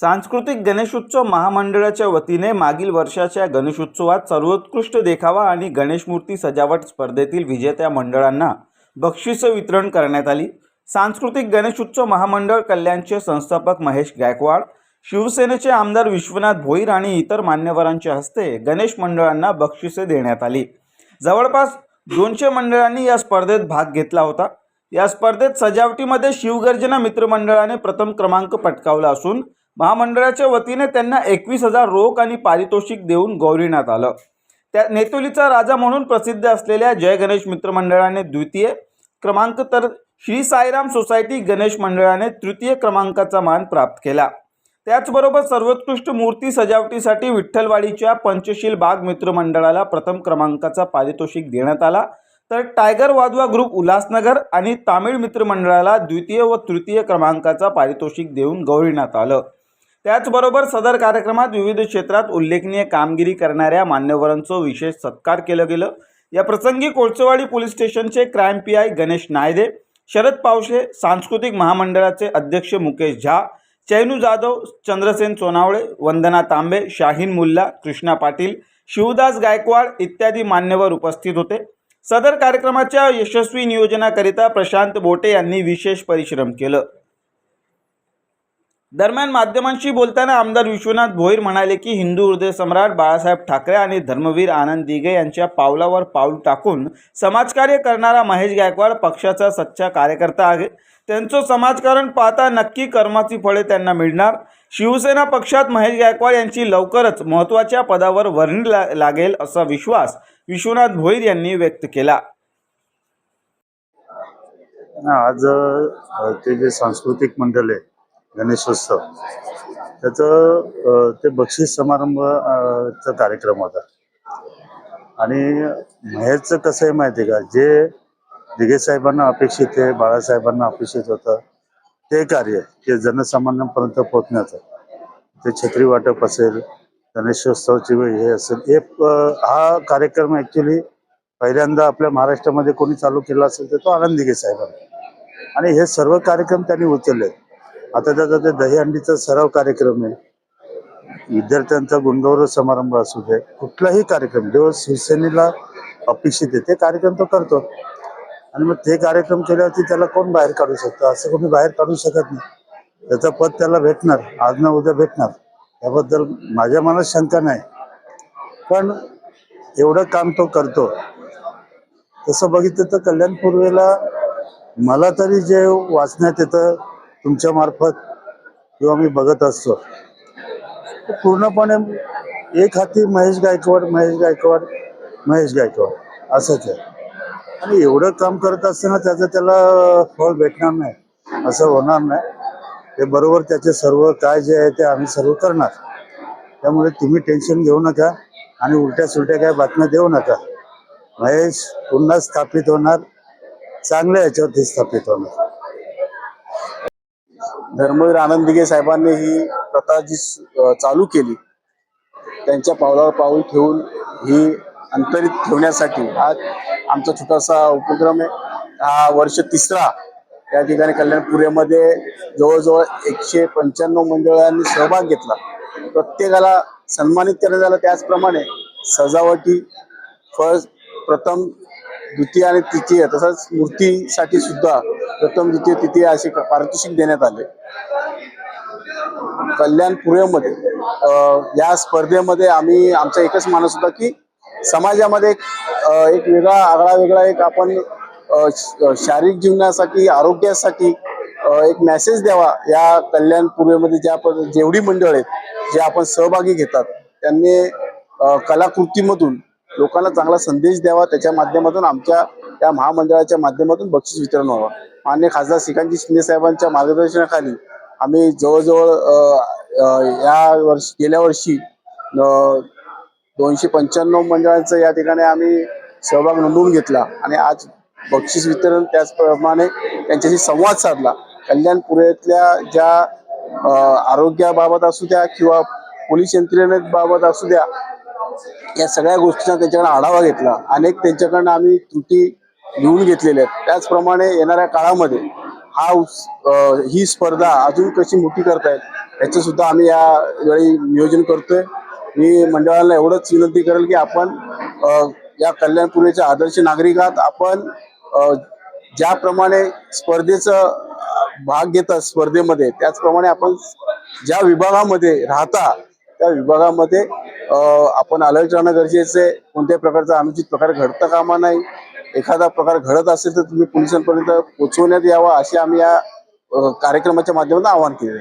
सांस्कृतिक गणेशोत्सव महामंडळाच्या वतीने मागील वर्षाच्या गणेशोत्सवात सर्वोत्कृष्ट देखावा आणि गणेश मूर्ती सजावट स्पर्धेतील विजेत्या मंडळांना बक्षिसं वितरण करण्यात आली. सांस्कृतिक गणेशोत्सव महामंडळ कल्याणचे संस्थापक महेश गायकवाड शिवसेनेचे आमदार विश्वनाथ भोईर आणि इतर मान्यवरांच्या हस्ते गणेश मंडळांना बक्षिसे देण्यात आली. जवळपास दोनशे मंडळांनी या स्पर्धेत भाग घेतला होता. या स्पर्धेत सजावटीमध्ये शिवगर्जना मित्रमंडळाने प्रथम क्रमांक पटकावला असून महामंडळाच्या वतीने त्यांना एकवीस हजार रोख आणि पारितोषिक देऊन गौरविण्यात आलं. त्या नेतोलीचा राजा म्हणून प्रसिद्ध असलेल्या जय गणेश मित्रमंडळाने द्वितीय क्रमांक तर श्री साईराम सोसायटी गणेश मंडळाने तृतीय क्रमांकाचा मान प्राप्त केला. त्याचबरोबर सर्वोत्कृष्ट मूर्ती सजावटीसाठी विठ्ठलवाडीच्या पंचशील बाग मित्रमंडळाला प्रथम क्रमांकाचा पारितोषिक देण्यात आला. तर टायगर वाधवा ग्रुप उल्हासनगर आणि तामिळ मित्रमंडळाला द्वितीय व तृतीय क्रमांकाचा पारितोषिक देऊन गौरविण्यात आलं. त्याचबरोबर सदर कार्यक्रमात विविध क्षेत्रात उल्लेखनीय कामगिरी करणाऱ्या मान्यवरांचं विशेष सत्कार केलं गेलं. या प्रसंगी कोळसेवाडी पोलीस स्टेशनचे crime P I Ganesh Nayde Sharad Pawshe सांस्कृतिक महामंडळाचे अध्यक्ष मुकेश झा चैनू जाधव चंद्रसेन सोनावळे वंदना तांबे शाहीन मुल्ला कृष्णा पाटील शिवदास गायकवाड इत्यादी मान्यवर उपस्थित होते. सदर कार्यक्रमाच्या यशस्वी नियोजनाकरिता प्रशांत बोटे यांनी विशेष परिश्रम केलं. दरम्यान माध्यमांशी बोलताना आमदार विश्वनाथ भोईर म्हणाले की हिंदू हृदय सम्राट बाळासाहेब ठाकरे आणि धर्मवीर आनंद दिघे यांच्या पावलावर पाऊल टाकून समाजकार्य करणारा महेश गायकवाड पक्षाचा सच्चा कार्यकर्ता आहे. त्यांचं समाजकारण पाहता नक्की कर्माची फळे त्यांना मिळणार. शिवसेना पक्षात महेश गायकवाड यांची लवकरच महत्त्वाच्या पदावर वर्णी ला लागेल असा विश्वास विश्वनाथ भोईर यांनी व्यक्त केला. आज ते जे सांस्कृतिक मंडळ आहे गणेशोत्सव. त्याचं ते बक्षीस समारंभ चा कार्यक्रम होता. आणि महेशचं कसं आहे माहिती आहे का? जे दिघे साहेबांना अपेक्षित आहे बाळासाहेबांना अपेक्षित होतं ते कार्य ते जनसामान्यांपर्यंत पोहोचण्याचं. ते छत्री वाटप असेल गणेशोत्सवची वेळ हे असेल. हे हा कार्यक्रम ॲक्च्युली पहिल्यांदा आपल्या महाराष्ट्रामध्ये कोणी चालू केला असेल तर तो आनंद दिघे साहेबांना. आणि हे सर्व कार्यक्रम त्यांनी उचलले आता त्याचा ते दहीहंडीचा सराव कार्यक्रम आहे. विद्यार्थ्यांचा गुणगौरव समारंभ असू दे कुठलाही कार्यक्रम जो शिवसेनेला अपेक्षित आहे ते कार्यक्रम तो करतो. आणि मग ते कार्यक्रम केल्यावरती त्याला कोण बाहेर काढू शकतं? असं कोणी बाहेर काढू शकत नाही. त्याचं पद त्याला भेटणार आज ना उद्या भेटणार. त्याबद्दल माझ्या मनात शंका नाही. पण एवढं काम तो करतो. तसं बघितलं तर कल्याण पूर्वेला मला तरी जे वाचण्यात येतं तुमच्या मार्फत किंवा मी बघत असतो. पूर्णपणे एक हाती महेश गायकवाड महेश गायकवाड महेश गायकवाड असंच आहे. आणि एवढं काम करत असताना त्याचं त्याला फळ भेटणार नाही असं होणार नाही. ते बरोबर त्याचे सर्व काय जे आहे ते आम्ही सर्व करणार. त्यामुळे तुम्ही टेन्शन घेऊ नका आणि उलट्या सुलट्या काय बातम्या देऊ नका. महेश पुन्हा स्थापित होणार चांगल्या याच्यावरती स्थापित होणार. धर्मवीर आनंद दिघे साहेबांनी ही प्रथा जी चालू केली त्यांच्या पावलावर पाऊल ठेवून ही अंतरित ठेवण्यासाठी हा आमचा छोटासा उपक्रम आहे. हा वर्ष तिसरा या ठिकाणी कल्याणपुऱ्यामध्ये जवळजवळ एकशे पंच्याण्णव मंडळांनी सहभाग घेतला. प्रत्येकाला सन्मानित करण्यात आलं त्याचप्रमाणे सजावटी फर्स्ट प्रथम द्वितीय आणि तृतीय तसंच मूर्तीसाठी सुद्धा प्रथम जिथे तिथे असे पारितोषिक देण्यात आले. कल्याण पुण्यामध्ये या स्पर्धेमध्ये आम्ही आमचा एकच मानस होता की समाजामध्ये एक एक वेगळा आगळा वेगळा एक आपण शारीरिक जीवनासाठी आरोग्यासाठी एक मेसेज द्यावा या कल्याण पूर्वेमध्ये ज्या जेवढी मंडळ आहेत जे आपण सहभागी घेतात त्यांनी कलाकृतीमधून लोकांना चांगला संदेश द्यावा त्याच्या माध्यमातून आमच्या या महामंडळाच्या माध्यमातून बक्षीस वितरण व्हावं. मान्य खासदार श्रीकांतजी शिंदे साहेबांच्या मार्गदर्शनाखाली आम्ही जवळजवळ या वर्षी गेल्या वर्षी दोनशे पंच्याण्णव मंडळांचा या ठिकाणी आम्ही सहभाग नोंदवून घेतला आणि आज बक्षीस वितरण त्याचप्रमाणे त्यांच्याशी संवाद साधला. कल्याणपुऱ्यातल्या ज्या आरोग्याबाबत असू द्या किंवा पोलीस यंत्रणेबाबत असू द्या या सगळ्या गोष्टींचा त्यांच्याकडे आढावा घेतला. अनेक त्यांच्याकडनं आम्ही त्रुटी लिहून घेतलेल्या आहेत. त्याचप्रमाणे येणाऱ्या काळामध्ये हा ही स्पर्धा अजून कशी मोठी करतायत याचं सुद्धा आम्ही या वेळी नियोजन करतोय. मी मंडळाला एवढंच विनंती करेल की आपण या कल्याणपूर्वीच्या आदर्श नागरिकात आपण ज्याप्रमाणे स्पर्धेचं भाग घेतात स्पर्धेमध्ये त्याचप्रमाणे आपण ज्या विभागामध्ये राहता त्या विभागामध्ये आपण अलर्ट राहणं गरजेचं आहे. कोणत्याही प्रकारचा अनुचित प्रकार घडता कामा नाही. एखादा प्रकार घडत असेल तर तुम्ही पोलिसांपर्यंत पोहोचवण्यात यावा असे आम्ही या कार्यक्रमाच्या माध्यमातून आवाहन केले